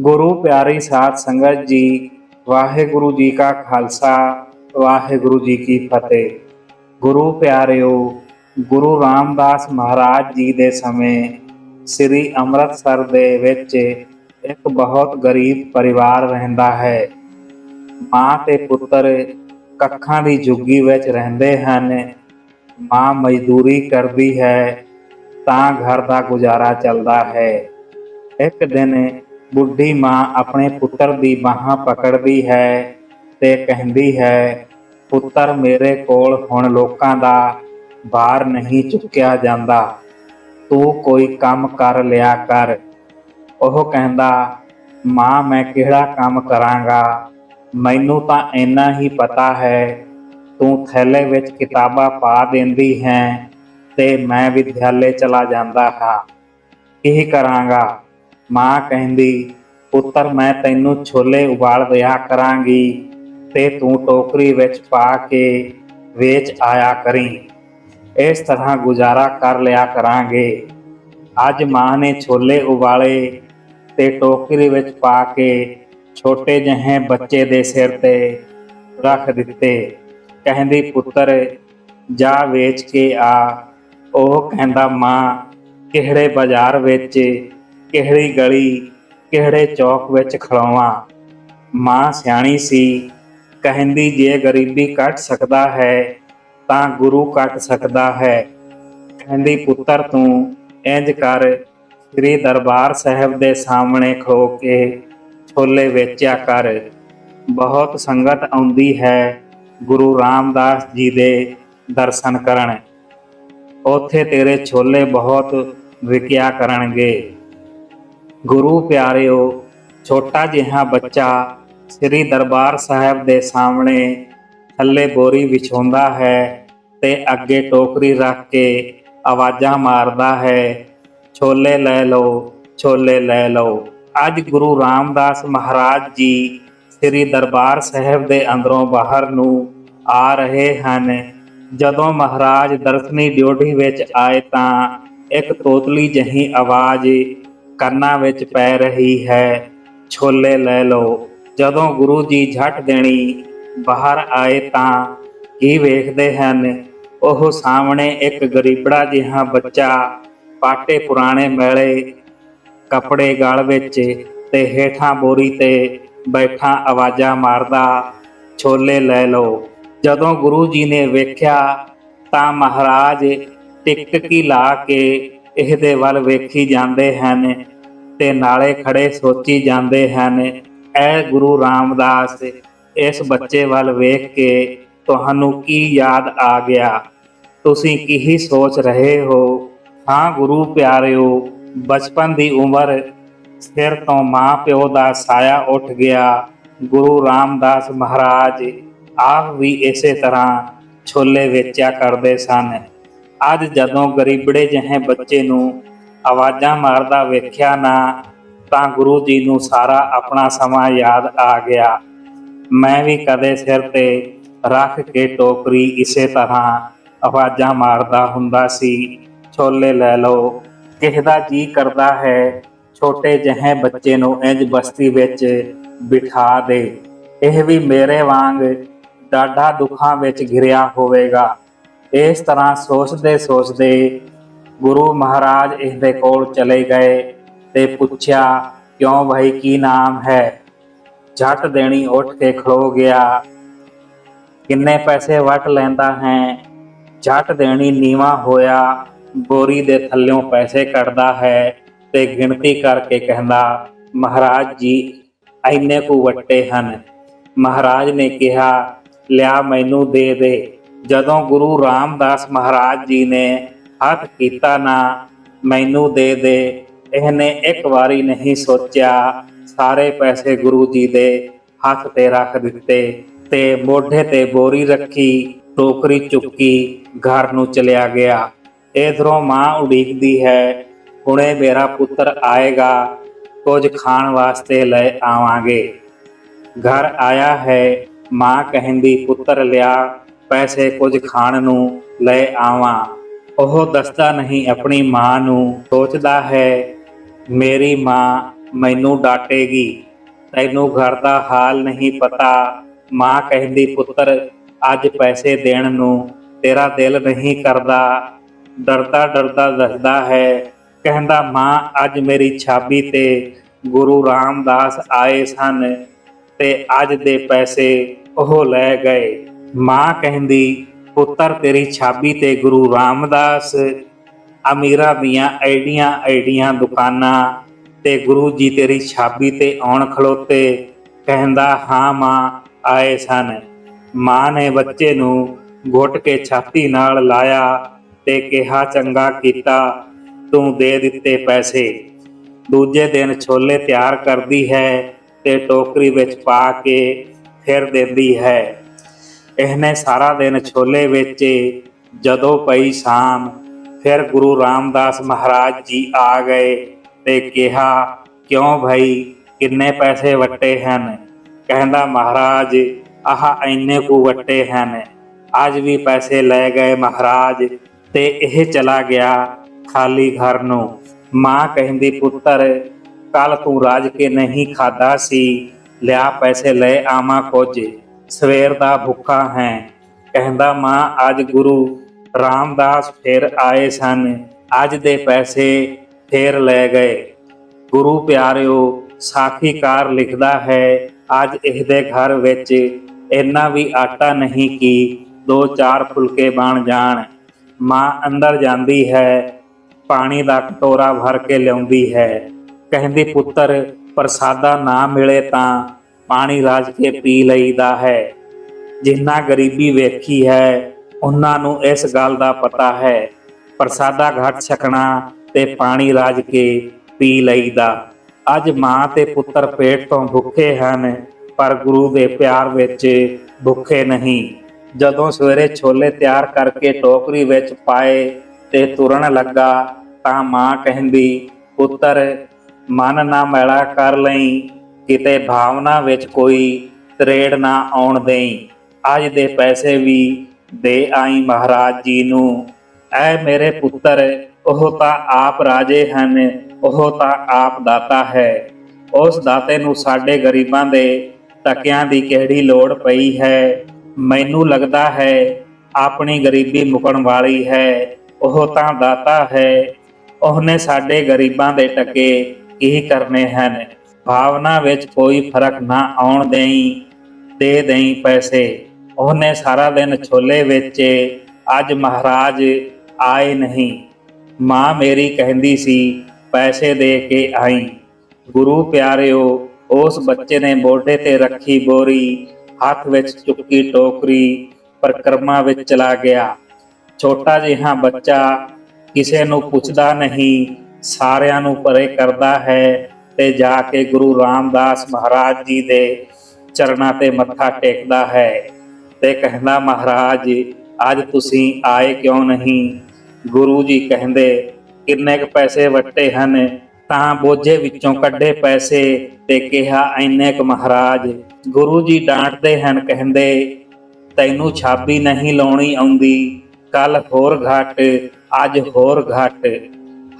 ਗੁਰੂ ਪਿਆਰੀ ਸਾਧ ਸੰਗਤ ਜੀ, ਵਾਹਿਗੁਰੂ ਜੀ ਕਾ ਖਾਲਸਾ, ਵਾਹਿਗੁਰੂ ਜੀ ਕੀ ਫਤਿਹ। ਗੁਰੂ ਪਿਆਰਿਓ, ਗੁਰੂ ਰਾਮਦਾਸ ਮਹਾਰਾਜ ਜੀ ਦੇ ਸਮੇਂ ਸ੍ਰੀ ਅੰਮ੍ਰਿਤਸਰ ਦੇ ਵਿੱਚ ਇੱਕ ਬਹੁਤ ਗਰੀਬ ਪਰਿਵਾਰ ਰਹਿੰਦਾ ਹੈ। ਮਾਂ ਤੇ ਪੁੱਤਰ ਕੱਖਾਂ ਦੀ ਜੁੱਗੀ ਵਿੱਚ ਰਹਿੰਦੇ ਹਨ। ਮਾਂ ਮਜ਼ਦੂਰੀ ਕਰਦੀ ਹੈ, ਤਾਂ ਘਰ ਦਾ ਗੁਜ਼ਾਰਾ ਚੱਲਦਾ ਹੈ। ਇੱਕ ਦਿਨ ਬੁੱਢੀ ਮਾਂ ਆਪਣੇ ਪੁੱਤਰ ਦੀ ਬਾਹਾਂ ਪਕੜਦੀ ਹੈ ਤੇ ਕਹਿੰਦੀ ਹੈ, ਪੁੱਤਰ ਮੇਰੇ ਕੋਲ ਹੁਣ ਲੋਕਾਂ ਦਾ ਬਾਹਰ ਨਹੀਂ ਚੁੱਕਿਆ ਜਾਂਦਾ। ਤੂੰ ਕੋਈ ਕੰਮ ਕਰ ਲਿਆ ਕਰ। ਉਹ ਕਹਿੰਦਾ, ਮਾਂ, ਮੈਂ ਕਿਹੜਾ ਕੰਮ ਕਰਾਂਗਾ? ਮੈਨੂੰ ਤਾਂ ਇੰਨਾ ਹੀ ਪਤਾ ਹੈ, ਤੂੰ ਥੈਲੇ ਵਿੱਚ ਕਿਤਾਬਾਂ ਪਾ ਦਿੰਦੀ ਹੈ ਤੇ ਮੈਂ ਵਿਦਿਆਲੇ ਚਲਾ ਜਾਂਦਾ ਹਾਂ। ਕੀ ਕਰਾਂਗਾ? ਮਾਂ ਕਹਿੰਦੀ, ਪੁੱਤਰ, ਮੈਂ ਤੈਨੂੰ ਛੋਲੇ ਉਬਾਲ ਰਿਹਾ ਕਰਾਂਗੀ ਤੇ ਤੂੰ ਟੋਕਰੀ ਵਿੱਚ ਪਾ ਕੇ ਵੇਚ ਆਇਆ ਕਰੀ। ਇਸ ਤਰ੍ਹਾਂ ਗੁਜ਼ਾਰਾ ਕਰ ਲਿਆ ਕਰਾਂਗੇ। ਅੱਜ ਮਾਂ ਨੇ ਛੋਲੇ ਉਬਾਲੇ ਤੇ ਟੋਕਰੀ ਵਿੱਚ ਪਾ ਕੇ ਛੋਟੇ ਜਿਹੇ ਬੱਚੇ ਦੇ ਸਿਰ ਤੇ ਰੱਖ ਦਿੱਤੇ। ਕਹਿੰਦੀ, ਪੁੱਤਰ, ਜਾ ਵੇਚ ਕੇ ਆ। ਉਹ ਕਹਿੰਦਾ, ਮਾਂ, ਕਿਹੜੇ ਬਾਜ਼ਾਰ ਵਿੱਚ ਕਿਹੜੀ ਗਲੀ, ਕਿਹੜੇ ਚੌਕ ਵਿੱਚ ਖਲੋਵਾਂ? ਮਾਂ ਸਿਆਣੀ ਸੀ, ਕਹਿੰਦੀ ਜੇ ਗਰੀਬੀ ਕੱਟ ਸਕਦਾ ਹੈ, ਤਾਂ ਗੁਰੂ ਕੱਟ ਸਕਦਾ ਹੈ। ਕਹਿੰਦੀ, ਪੁੱਤਰ ਤੂੰ ਇੰਜ ਕਰ, ਸ੍ਰੀ ਦਰਬਾਰ ਸਾਹਿਬ ਦੇ ਸਾਹਮਣੇ ਖਲੋ ਕੇ ਛੋਲੇ ਵੇਚਿਆ ਕਰ। ਬਹੁਤ ਸੰਗਤ ਆਉਂਦੀ ਹੈ, ਗੁਰੂ ਰਾਮਦਾਸ ਜੀ ਦੇ ਦਰਸ਼ਨ ਕਰਨ। ਉੱਥੇ ਤੇਰੇ ਛੋਲੇ ਬਹੁਤ ਵਿਕਿਆ ਕਰਨਗੇ। ਗੁਰੂ ਪਿਆਰਿਓ, ਛੋਟਾ ਜਿਹਾ ਬੱਚਾ ਸ੍ਰੀ ਦਰਬਾਰ ਸਾਹਿਬ ਦੇ ਸਾਹਮਣੇ ਥੱਲੇ ਬੋਰੀ ਵਿਛਾਉਂਦਾ ਹੈ ਤੇ ਅੱਗੇ ਟੋਕਰੀ ਰੱਖ ਕੇ ਆਵਾਜ਼ਾਂ ਮਾਰਦਾ ਹੈ, ਛੋਲੇ ਲੈ ਲਓ, ਛੋਲੇ ਲੈ ਲਓ। ਅੱਜ ਗੁਰੂ ਰਾਮਦਾਸ ਮਹਾਰਾਜ ਜੀ ਸ੍ਰੀ ਦਰਬਾਰ ਸਾਹਿਬ ਦੇ ਅੰਦਰੋਂ ਬਾਹਰ ਨੂੰ ਆ ਰਹੇ ਹਨ। ਜਦੋਂ ਮਹਾਰਾਜ ਦਰਸ਼ਨੀ ਡਿਊਟੀ ਵਿੱਚ ਆਏ ਤਾਂ ਇੱਕ ਤੋਤਲੀ ਜਹੀ ਆਵਾਜ਼ ਕੰਨਾਂ ਵਿੱਚ ਪੈ ਰਹੀ ਹੈ। ਛੋਲੇ ਲੈ ਲਓ। ਜਦੋਂ ਗੁਰੂ ਜੀ ਝਟ ਦੇਣੀ ਬਾਹਰ ਆਏ ਤਾਂ ਕੀ ਵੇਖਦੇ ਹਨ? ਉਹ ਸਾਹਮਣੇ ਇੱਕ ਗਰੀਬੜਾ ਜਿਹਾ ਬੱਚਾ ਪਾਟੇ ਪੁਰਾਣੇ ਮੈਲੇ ਕੱਪੜੇ ਗਲ ਵਿੱਚ ਤੇ ਹੇਠਾਂ ਬੋਰੀ ਤੇ ਬੈਠਾ ਆਵਾਜ਼ਾਂ ਮਾਰਦਾ, ਛੋਲੇ ਲੈ ਲਓ। ਜਦੋਂ ਗੁਰੂ ਜੀ ਨੇ ਵੇਖਿਆ ਤਾਂ ਮਹਾਰਾਜ ਟਿਕਟਕੀ ਲਾ ਕੇ ਇਹਦੇ ਵੱਲ ਵੇਖੀ ਜਾਂਦੇ ਹਨ ਤੇ ਨਾਲੇ ਖੜੇ ਸੋਚੀ ਜਾਂਦੇ ਹਨ, ਐ ਗੁਰੂ ਰਾਮਦਾਸ, ਇਸ ਬੱਚੇ ਵੱਲ ਵੇਖ ਕੇ ਤੁਹਾਨੂੰ ਕੀ ਯਾਦ ਆ ਗਿਆ? ਤੁਸੀਂ ਕੀ ਸੋਚ ਰਹੇ ਹੋ? ਹਾਂ ਗੁਰੂ ਪਿਆਰਿਓ, ਬਚਪਨ ਦੀ ਉਮਰ ਸਿਰ ਤੋਂ ਮਾਂ ਪਿਓ ਦਾ ਸਾਇਆ ਉੱਠ ਗਿਆ। ਗੁਰੂ ਰਾਮਦਾਸ ਮਹਾਰਾਜ ਆਪ ਵੀ ਇਸੇ ਤਰ੍ਹਾਂ ਛੋਲੇ ਵੇਚਿਆ ਕਰਦੇ ਸਨ। ਅੱਜ ਜਦੋਂ ਗਰੀਬੜੇ ਜਿਹੇ ਬੱਚੇ ਨੂੰ ਆਵਾਜ਼ਾਂ ਮਾਰਦਾ ਵੇਖਿਆ ਨਾ, ਤਾਂ ਗੁਰੂ ਜੀ ਨੂੰ ਸਾਰਾ ਆਪਣਾ ਸਮਾਂ ਯਾਦ ਆ ਗਿਆ। ਮੈਂ ਵੀ ਕਦੇ ਸਿਰ ਤੇ ਰੱਖ ਕੇ ਟੋਕਰੀ ਇਸੇ ਤਰ੍ਹਾਂ ਆਵਾਜ਼ਾਂ ਮਾਰਦਾ ਹੁੰਦਾ ਸੀ, ਛੋਲੇ ਲੈ ਲਓ, ਕਿਸੇ ਦਾ ਜੀ ਕਰਦਾ ਹੈ, ਛੋਟੇ ਜਿਹੇ ਬੱਚੇ ਨੂੰ ਇੰਜ ਬਸਤੀ ਵਿੱਚ ਬਿਠਾ ਦੇ। ਇਹ ਵੀ ਮੇਰੇ ਵਾਂਗ ਡਾਢਾ ਦੁੱਖਾਂ ਵਿੱਚ ਘਿਰਿਆ ਹੋਵੇਗਾ। ਇਸ ਤਰ੍ਹਾਂ ਸੋਚਦੇ ਸੋਚਦੇ ਗੁਰੂ ਮਹਾਰਾਜ ਇਸ ਦੇ ਕੋਲ ਚਲੇ ਗਏ ਤੇ ਪੁੱਛਿਆ, ਕਿਉਂ ਭਾਈ, ਕੀ ਨਾਮ ਹੈ? ਝਟ ਦੇਣੀ ਉੱਠ ਕੇ ਖਲੋ ਗਿਆ। ਕਿੰਨੇ ਪੈਸੇ ਵਟ ਲੈਂਦਾ ਹੈ? ਝਟ ਦੇਣੀ ਨੀਵਾ ਹੋਇਆ। ਬੋਰੀ ਦੇ ਥੱਲਿਓਂ ਪੈਸੇ ਕੱਢਦਾ ਹੈ ਤੇ ਗਿਣਤੀ ਕਰਕੇ ਕਹਿੰਦਾ, ਮਹਾਰਾਜ ਜੀ ਐਨੇ ਕੁ ਵੱਟੇ ਹਨ। ਮਹਾਰਾਜ ਨੇ ਕਿਹਾ, ਲਿਆ, ਮੈਨੂੰ ਦੇ ਦੇ। ਜਦੋਂ ਗੁਰੂ ਰਾਮਦਾਸ ਮਹਾਰਾਜ ਜੀ ਨੇ ਹੱਥ ਕੀਤਾ ਨਾ, ਮੈਨੂੰ ਦੇ ਦੇ। ਇਹਨੇ ਇੱਕ ਵਾਰੀ ਨਹੀਂ ਸੋਚਿਆ, ਸਾਰੇ ਪੈਸੇ ਗੁਰੂ ਜੀ ਦੇ ਹੱਥ ਤੇ ਰੱਖ ਦਿੱਤੇ ਤੇ ਮੋਢੇ ਤੇ ਬੋਰੀ ਰੱਖੀ, ਟੋਕਰੀ ਚੁੱਕੀ, ਘਰ ਨੂੰ ਚਲਿਆ ਗਿਆ। ਇਧਰੋਂ ਮਾਂ ਉਡੀਕਦੀ ਹੈ, ਹੁਣੇ ਮੇਰਾ ਪੁੱਤਰ ਆਏਗਾ, ਕੁਝ ਖਾਣ ਵਾਸਤੇ ਲੈ ਆਵਾਂਗੇ। ਘਰ ਆਇਆ ਹੈ, ਮਾਂ ਕਹਿੰਦੀ, ਪੁੱਤਰ ਲਿਆ ਪੈਸੇ ਕੁਝ ਖਾਣ ਨੂੰ ਲੈ ਆਵਾਂ। ਉਹ ਦੱਸਦਾ ਨਹੀਂ, ਆਪਣੀ ਮਾਂ ਨੂੰ ਸੋਚਦਾ ਹੈ, ਮੇਰੀ ਮਾਂ ਮੈਨੂੰ ਡਾਟੇਗੀ। ਤੈਨੂੰ ਘਰ ਦਾ ਹਾਲ ਨਹੀਂ ਪਤਾ। ਮਾਂ ਕਹਿੰਦੀ, ਪੁੱਤਰ, ਅੱਜ ਪੈਸੇ ਦੇਣ ਨੂੰ ਤੇਰਾ ਦਿਲ ਨਹੀਂ ਕਰਦਾ। ਡਰਦਾ ਡਰਦਾ ਦੱਸਦਾ ਹੈ। ਕਹਿੰਦਾ, ਮਾਂ, ਅੱਜ ਮੇਰੀ ਛਾਬੀ ਤੇ ਗੁਰੂ ਰਾਮਦਾਸ ਆਏ ਸਨ ਤੇ ਅੱਜ ਦੇ ਪੈਸੇ ਉਹ ਲੈ ਗਏ। ਮਾਂ ਕਹਿੰਦੀ, ਪੁੱਤਰ ਤੇਰੀ ਛਾਬੀ ਤੇ ਗੁਰੂ ਰਾਮਦਾਸ, ਅਮੀਰਾਂ ਦੀਆਂ ਐਡੀਆਂ ਐਡੀਆਂ ਦੁਕਾਨਾਂ ਤੇ ਗੁਰੂ ਜੀ ਤੇਰੀ ਛਾਬੀ ਤੇ ਆਉਣ ਖਲੋਤੇ, ਕਹਿੰਦਾ, ਹਾਂ ਮਾਂ, ਆਏ ਸਨ। ਮਾਂ ਨੇ ਬੱਚੇ ਨੂੰ ਘੁੱਟ ਕੇ ਛਾਤੀ ਨਾਲ ਲਾਇਆ ਤੇ ਕਿਹਾ, ਚੰਗਾ ਕੀਤਾ, ਤੂੰ ਦੇ ਦਿੱਤੇ ਪੈਸੇ। ਦੂਜੇ ਦਿਨ ਛੋਲੇ ਤਿਆਰ ਕਰਦੀ ਹੈ ਤੇ ਟੋਕਰੀ ਵਿੱਚ ਪਾ ਕੇ ਫਿਰ ਦਿੰਦੀ ਹੈ। ਇਹਨੇ ਸਾਰਾ ਦਿਨ ਛੋਲੇ ਵੇਚੇ। ਜਦੋਂ ਪਈ ਸ਼ਾਮ, ਫਿਰ ਗੁਰੂ ਰਾਮਦਾਸ ਮਹਾਰਾਜ ਜੀ ਆ ਗਏ ਤੇ ਕਿਹਾ, ਕਿਉਂ ਭਾਈ, ਕਿੰਨੇ ਪੈਸੇ ਵਟੇ ਹਨ? ਕਹਿੰਦਾ, ਮਹਾਰਾਜ, ਆਹ ਇੰਨੇ ਕੁ ਵਟੇ ਹਨ। ਅੱਜ ਵੀ ਪੈਸੇ ਲੈ ਗਏ ਮਹਾਰਾਜ ਤੇ ਇਹ ਚਲਾ ਗਿਆ ਖਾਲੀ ਘਰ ਨੂੰ। ਮਾਂ ਕਹਿੰਦੀ, ਪੁੱਤਰ ਕੱਲ ਤੂੰ ਰਾਜ ਕੇ ਨਹੀਂ ਖਾਦਾ ਸੀ। ਲਿਆ ਪੈਸੇ ਲੈ ਆਵਾਂ ਕੁਝ। ਸਵੇਰ ਦਾ ਭੁੱਖਾ ਹੈ। ਕਹਿੰਦਾ, ਮਾਂ, ਅੱਜ ਗੁਰੂ ਰਾਮਦਾਸ ਫਿਰ ਆਏ ਸਨ। ਅੱਜ ਦੇ ਪੈਸੇ ਫੇਰ ਲੈ ਗਏ। ਗੁਰੂ ਪਿਆਰਿਓ, ਸਾਖੀਕਾਰ ਲਿਖਦਾ ਹੈ, ਅੱਜ ਇਹਦੇ ਘਰ ਵਿੱਚ ਇੰਨਾ ਵੀ ਆਟਾ ਨਹੀਂ ਕਿ ਦੋ ਚਾਰ ਫੁਲਕੇ ਬਣ ਜਾਣ। ਮਾਂ ਅੰਦਰ ਜਾਂਦੀ ਹੈ, ਪਾਣੀ ਦਾ ਕਟੋਰਾ ਭਰ ਕੇ ਲਿਆਉਂਦੀ ਹੈ। ਕਹਿੰਦੀ, ਪੁੱਤਰ, ਪ੍ਰਸਾਦਾ ਨਾ ਮਿਲੇ ਤਾਂ ਪਾਣੀ ਰਾਜ ਕੇ ਪੀ ਲਈਦਾ ਹੈ। ਜਿੰਨਾ ਗਰੀਬੀ ਵੇਖੀ ਹੈ, ਉਹਨਾਂ ਨੂੰ ਇਸ ਗੱਲ ਦਾ ਪਤਾ ਹੈ, ਪ੍ਰਸਾਦਾ ਘੱਟ ਛਕਣਾ ਤੇ ਪਾਣੀ ਰਾਜ ਕੇ ਪੀ ਲਈਦਾ। ਅੱਜ ਮਾਂ ਤੇ ਪੁੱਤਰ ਪੇਟ ਤੋਂ ਭੁੱਖੇ ਹਨ, ਪਰ ਗੁਰੂ ਦੇ ਪਿਆਰ ਵਿੱਚ ਭੁੱਖੇ ਨਹੀਂ। ਜਦੋਂ ਸਵੇਰੇ ਛੋਲੇ ਤਿਆਰ ਕਰਕੇ ਟੋਕਰੀ ਵਿੱਚ ਪਾਏ ਤੇ ਤੁਰਨ ਲੱਗਾ, ਤਾਂ ਮਾਂ ਕਹਿੰਦੀ, ਪੁੱਤਰ, ਮਨ ਨਾ ਮੈਲਾ ਕਰ ਲਈ ਕਿਤੇ ਭਾਵਨਾ ਵਿੱਚ ਕੋਈ ਤਰੇੜ ਨਾ ਆਉਣ ਦੇਈ। ਅੱਜ ਦੇ ਪੈਸੇ ਵੀ ਦੇ ਆਈ ਮਹਾਰਾਜ ਜੀ ਨੂੰ। ਐ ਮੇਰੇ ਪੁੱਤਰ, ਉਹ ਤਾਂ ਆਪ ਰਾਜੇ ਹਨ, ਉਹ ਤਾਂ ਆਪ ਦਾਤਾ ਹੈ। ਉਸ ਦਾਤੇ ਨੂੰ ਸਾਡੇ ਗਰੀਬਾਂ ਦੇ ਟਕਿਆਂ ਦੀ ਕਿਹੜੀ ਲੋੜ ਪਈ ਹੈ? ਮੈਨੂੰ ਲੱਗਦਾ ਹੈ, ਆਪਣੀ ਗਰੀਬੀ ਮੁਕਣ ਵਾਲੀ ਹੈ, ਉਹ ਤਾਂ ਦਾਤਾ ਹੈ। ਉਹਨੇ ਸਾਡੇ ਗਰੀਬਾਂ ਦੇ ਟਕੇ ਕੀ ਕਰਨੇ ਹਨ? ਭਾਵਨਾ ਵਿੱਚ ਕੋਈ ਫ਼ਰਕ ਨਾ ਆਉਣ ਦੇਈ, ਦੇ ਦੇਈ ਪੈਸੇ। ਉਹਨੇ ਸਾਰਾ ਦਿਨ ਛੋਲੇ ਵੇਚੇ, ਅੱਜ ਮਹਾਰਾਜ ਆਏ ਨਹੀਂ। ਮਾਂ ਮੇਰੀ ਕਹਿੰਦੀ ਸੀ, ਪੈਸੇ ਦੇ ਕੇ ਆਈ। ਗੁਰੂ ਪਿਆਰਿਓ, ਉਸ ਬੱਚੇ ਨੇ ਮੋਢੇ ਤੇ ਰੱਖੀ ਬੋਰੀ, ਹੱਥ ਵਿੱਚ ਚੁੱਕੀ ਟੋਕਰੀ, ਪਰਕਰਮਾ ਵਿੱਚ ਚਲਾ ਗਿਆ। ਛੋਟਾ ਜਿਹਾ ਬੱਚਾ ਕਿਸੇ ਨੂੰ ਪੁੱਛਦਾ ਨਹੀਂ, ਸਾਰਿਆਂ ਨੂੰ ਪਰੇ ਕਰਦਾ ਹੈ ਤੇ ਜਾ ਕੇ ਗੁਰੂ ਰਾਮਦਾਸ ਮਹਾਰਾਜ ਜੀ ਦੇ ਚਰਨਾਂ ਤੇ ਮੱਥਾ ਟੇਕਦਾ ਹੈ ਤੇ ਕਹਿੰਦਾ, ਮਹਾਰਾਜ, ਅੱਜ ਤੁਸੀਂ ਆਏ ਕਿਉਂ ਨਹੀਂ? ਗੁਰੂ ਜੀ ਕਹਿੰਦੇ, ਕਿੰਨੇ ਕੁ ਪੈਸੇ ਵੱਟੇ ਹਨ? ਤਾਂ ਬੋਝੇ ਵਿੱਚੋਂ ਕੱਢੇ ਪੈਸੇ ਤੇ ਕਿਹਾ, ਇੰਨੇ ਕੁ ਮਹਾਰਾਜ। ਗੁਰੂ ਜੀ ਡਾਂਟਦੇ ਹਨ, ਕਹਿੰਦੇ, ਤੈਨੂੰ ਛਾਬੀ ਨਹੀਂ ਲਾਉਣੀ ਆਉਂਦੀ। ਕੱਲ ਹੋਰ ਘਟ, ਅੱਜ ਹੋਰ ਘਟ।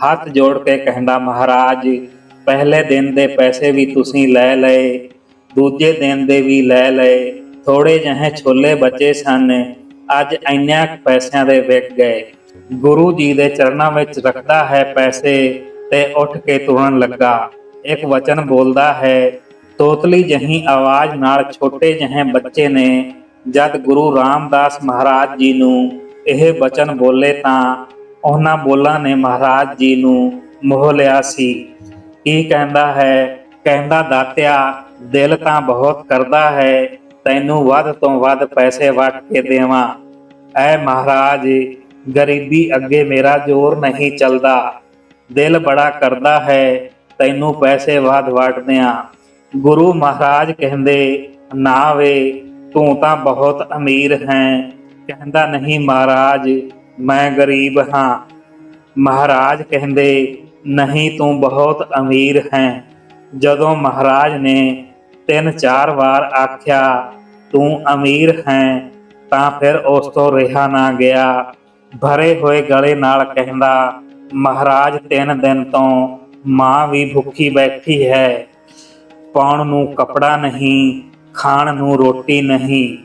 ਹੱਥ ਜੋੜ ਕੇ ਕਹਿੰਦਾ, ਮਹਾਰਾਜ ਪਹਿਲੇ ਦਿਨ ਦੇ ਪੈਸੇ ਵੀ ਤੁਸੀਂ ਲੈ ਲਏ, ਦੂਜੇ ਦਿਨ ਦੇ ਵੀ ਲੈ ਲਏ। ਥੋੜੇ ਜਿਹੇ ਛੋਲੇ ਬਚੇ ਸਨ। ਅੱਜ ਇੰਨਿਆਂ ਪੈਸਿਆਂ ਦੇ ਵਿਕ ਗਏ। ਗੁਰੂ ਜੀ ਦੇ ਚਰਨਾਂ ਵਿੱਚ ਰੱਖਦਾ ਹੈ ਪੈਸੇ ਤੇ ਉੱਠ ਕੇ ਤੁਰਨ ਲੱਗਾ। ਇੱਕ ਵਚਨ ਬੋਲਦਾ ਹੈ, ਤੋਤਲੀ ਜਹੀ ਆਵਾਜ਼ ਨਾਲ ਛੋਟੇ ਜਿਹੇ ਬੱਚੇ ਨੇ, ਜਦ ਗੁਰੂ ਰਾਮਦਾਸ ਮਹਾਰਾਜ ਜੀ ਨੂੰ ਇਹ ਬਚਨ ਬੋਲੇ ਤਾਂ ਉਹਨਾਂ ਬੋਲਾਂ ਨੇ ਮਹਾਰਾਜ ਜੀ ਨੂੰ ਮੋਹ ਲਿਆ ਸੀ। ਕੀ ਕਹਿੰਦਾ ਹੈ? ਕਹਿੰਦਾ, ਦਾਤਿਆ, ਦਿਲ ਤਾਂ ਬਹੁਤ ਕਰਦਾ ਹੈ, ਤੈਨੂੰ ਵੱਧ ਤੋਂ ਵੱਧ ਪੈਸੇ ਵਟ ਕੇ ਦੇਵਾਂ। ਐ ਮਹਾਰਾਜ, ਗਰੀਬੀ ਅੱਗੇ ਮੇਰਾ ਜ਼ੋਰ ਨਹੀਂ ਚੱਲਦਾ। ਦਿਲ ਬੜਾ ਕਰਦਾ ਹੈ, ਤੈਨੂੰ ਪੈਸੇ ਵੱਧ ਵਟ ਦਿਆਂ। ਗੁਰੂ ਮਹਾਰਾਜ ਕਹਿੰਦੇ, ਨਾ ਵੇ, ਤੂੰ ਤਾਂ ਬਹੁਤ ਅਮੀਰ ਹੈ। ਕਹਿੰਦਾ, ਨਹੀਂ ਮਹਾਰਾਜ, ਮੈਂ ਗਰੀਬ ਹਾਂ। ਮਹਾਰਾਜ ਕਹਿੰਦੇ ਨਹੀਂ ਤੂੰ ਬਹੁਤ ਅਮੀਰ ਹੈ। ਜਦੋਂ ਮਹਾਰਾਜ ਨੇ ਤਿੰਨ ਚਾਰ ਵਾਰ ਆਖਿਆ, ਤੂੰ ਅਮੀਰ ਹੈ, ਤਾਂ ਫਿਰ ਉਸ ਤੋਂ ਰਿਹਾ ਨਾ ਗਿਆ। ਭਰੇ ਹੋਏ ਗਲੇ ਨਾਲ ਕਹਿੰਦਾ, ਮਹਾਰਾਜ, ਤਿੰਨ ਦਿਨ ਤੋਂ ਮਾਂ ਵੀ ਭੁੱਖੀ ਬੈਠੀ ਹੈ। ਪਾਉਣ ਨੂੰ ਕਪੜਾ ਨਹੀਂ, ਖਾਣ ਨੂੰ ਰੋਟੀ ਨਹੀਂ।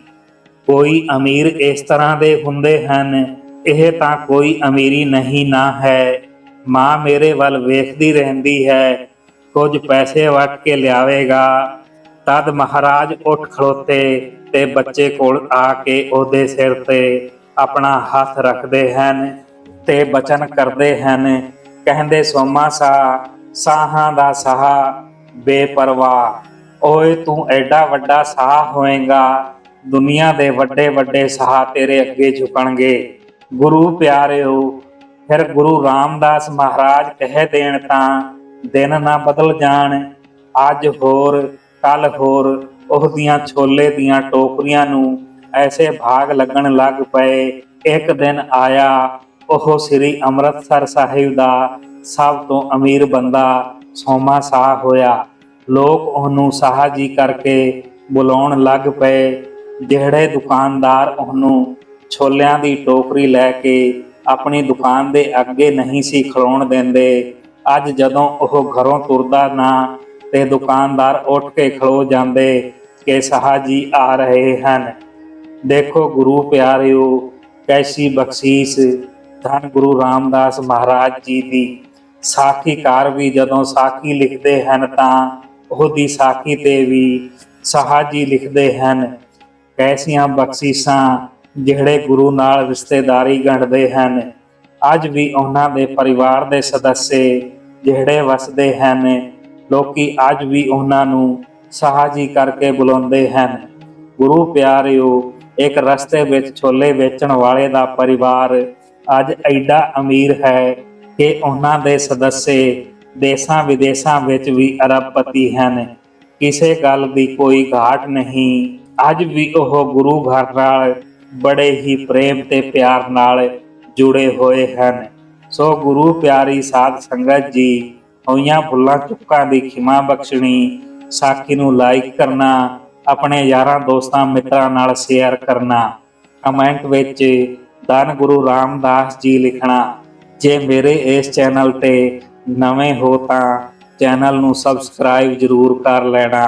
ਕੋਈ ਅਮੀਰ ਇਸ ਤਰ੍ਹਾਂ ਦੇ ਹੁੰਦੇ ਹਨ? ਇਹ ਤਾਂ ਕੋਈ ਅਮੀਰੀ ਨਹੀਂ ਨਾ ਹੈ। ਮਾਂ ਮੇਰੇ ਵੱਲ ਵੇਖਦੀ ਰਹਿੰਦੀ ਹੈ, ਕੁਝ ਪੈਸੇ ਵਟ ਕੇ ਲਿਆਵੇਗਾ। ਤਦ ਮਹਾਰਾਜ ਉੱਠ ਖੜੋਤੇ ਤੇ ਬੱਚੇ ਕੋਲ ਆ ਕੇ ਉਹਦੇ ਸਿਰ ਤੇ ਆਪਣਾ ਹੱਥ ਰੱਖਦੇ ਹਨ ਤੇ ਬਚਨ ਕਰਦੇ ਹਨ। ਕਹਿੰਦੇ, ਸੋਮਾ ਸਾ, ਸਾਹਾਂ ਦਾ ਸਾਹ, ਬੇਪਰਵਾਹ। ਓਏ, ਤੂੰ ਐਡਾ ਵੱਡਾ ਸਾਹ ਹੋਏਗਾ। ਦੁਨੀਆ ਦੇ ਵੱਡੇ ਵੱਡੇ ਸਾਹ ਤੇਰੇ ਅੱਗੇ ਝੁਕਣਗੇ। ਗੁਰੂ ਪਿਆਰਿਓ ਫਿਰ ਗੁਰੂ ਰਾਮਦਾਸ ਮਹਾਰਾਜ ਕਹਿ ਦੇਣ ਤਾਂ, ਦਿਨ ਨਾ ਬਦਲ ਜਾਣ, ਅੱਜ ਹੋਰ ਕੱਲ ਹੋਰ ਉਹਦੀਆਂ ਛੋਲੇ ਦੀਆਂ ਟੋਕਰੀਆਂ ਨੂੰ ਐਸੇ ਭਾਗ ਲੱਗਣ ਲੱਗ ਪਏ। ਇੱਕ ਦਿਨ ਆਇਆ, ਉਹ ਸ੍ਰੀ ਅੰਮ੍ਰਿਤਸਰ ਸਾਹਿਬ ਦਾ ਸਭ ਤੋਂ ਅਮੀਰ ਬੰਦਾ ਸੋਮਾ ਸਾਹ ਹੋਇਆ। ਲੋਕ ਉਹਨੂੰ ਸਾਹ ਜੀ ਕਰਕੇ ਬੁਲਾਉਣ ਲੱਗ ਪਏ। ਜਿਹੜੇ ਦੁਕਾਨਦਾਰ ਉਹਨੂੰ ਛੋਲਿਆਂ ਦੀ ਟੋਕਰੀ ਲੈ ਕੇ ਆਪਣੀ ਦੁਕਾਨ ਦੇ ਅੱਗੇ ਨਹੀਂ ਸੀ ਖਲੋਣ ਦਿੰਦੇ। ਅੱਜ ਜਦੋਂ ਉਹ ਘਰੋਂ ਤੁਰਦਾ ਨਾ ਤੇ ਦੁਕਾਨਦਾਰ ਉੱਠ ਕੇ ਖਲੋ ਜਾਂਦੇ ਕਿ ਸਾਹ ਜੀ ਆ ਰਹੇ ਹਨ। ਦੇਖੋ ਗੁਰੂ ਪਿਆਰਿਓ, ਕੈਸੀ ਬਖਸ਼ੀਸ਼। ਧੰਨ ਗੁਰੂ ਰਾਮਦਾਸ ਮਹਾਰਾਜ ਜੀ ਦੀ। ਸਾਖੀਕਾਰ ਵੀ ਜਦੋਂ ਸਾਖੀ ਲਿਖਦੇ ਹਨ ਤਾਂ ਉਹਦੀ ਸਾਖੀ ਤੇ ਵੀ ਸਾਹਾ ਜੀ ਲਿਖਦੇ ਹਨ। ਕੈਸੀਆਂ ਬਖਸ਼ੀਸ਼ਾਂ ਜਿਹੜੇ ਗੁਰੂ ਨਾਲ ਰਿਸ਼ਤੇਦਾਰੀ ਗੰਢਦੇ ਹਨ, ਅੱਜ ਵੀ ਉਹਨਾਂ ਦੇ ਪਰਿਵਾਰ ਦੇ ਸਦੱਸੇ ਜਿਹੜੇ ਵਸਦੇ ਹਨ, ਲੋਕੀ ਅੱਜ ਵੀ ਉਹਨਾਂ ਨੂੰ ਸਾਹਾ ਕਰਕੇ ਬੁਲਾਉਂਦੇ ਹਨ। ਗੁਰੂ ਪਿਆਰਿਓ, ਇੱਕ ਰਸਤੇ ਵਿੱਚ ਛੋਲੇ ਵੇਚਣ ਵਾਲੇ ਦਾ ਪਰਿਵਾਰ ਅੱਜ ਐਡਾ ਅਮੀਰ ਹੈ ਕਿ ਉਹਨਾਂ ਦੇ ਸਦੱਸੇ ਦੇਸ਼ਾਂ ਵਿਦੇਸ਼ਾਂ ਵਿੱਚ ਵੀ ਅਰਬਪਤੀ ਹਨ। ਕਿਸੇ ਗੱਲ ਦੀ ਕੋਈ ਘਾਟ ਨਹੀਂ, ਅੱਜ ਵੀ ਉਹ ਗੁਰੂ ਘਰ ਨਾਲ ਬੜੇ ਹੀ ਪ੍ਰੇਮ ਤੇ ਪਿਆਰ ਨਾਲ ਜੁੜੇ ਹੋਏ ਹਨ। ਸੋ ਗੁਰੂ ਪਿਆਰੀ ਸਾਧ ਸੰਗਤ ਜੀ, ਹੋਈਆਂ ਭੁੱਲਾਂ ਚੁੱਕਾਂ ਦੀ ਖਿਮਾ ਬਖਸ਼ਣੀ, ਸਾਖੀ ਨੂੰ ਲਾਈਕ ਕਰਨਾ, ਆਪਣੇ ਯਾਰਾਂ ਦੋਸਤਾਂ ਮਿੱਤਰਾਂ ਨਾਲ ਸ਼ੇਅਰ ਕਰਨਾ ਕਮੈਂਟ ਵਿੱਚ ਧੰਨ ਗੁਰੂ ਰਾਮਦਾਸ ਜੀ ਲਿਖਣਾ, ਜੇ ਮੇਰੇ ਇਸ ਚੈਨਲ ਤੇ ਨਵੇਂ ਹੋ ਤਾਂ ਚੈਨਲ ਨੂੰ ਸਬਸਕ੍ਰਾਈਬ ਜ਼ਰੂਰ ਕਰ ਲੈਣਾ।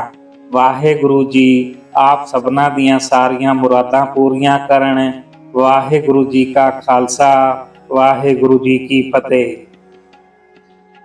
ਵਾਹਿਗੁਰੂ ਜੀ ਆਪ ਸਭਨਾ ਦੀਆਂ ਸਾਰੀਆਂ ਮੁਰਾਦਾਂ ਪੂਰੀਆਂ ਕਰਨ। ਵਾਹਿਗੁਰੂ ਜੀ ਕਾ ਖਾਲਸਾ, ਵਾਹਿਗੁਰੂ ਜੀ ਕੀ ਫਤਿਹ।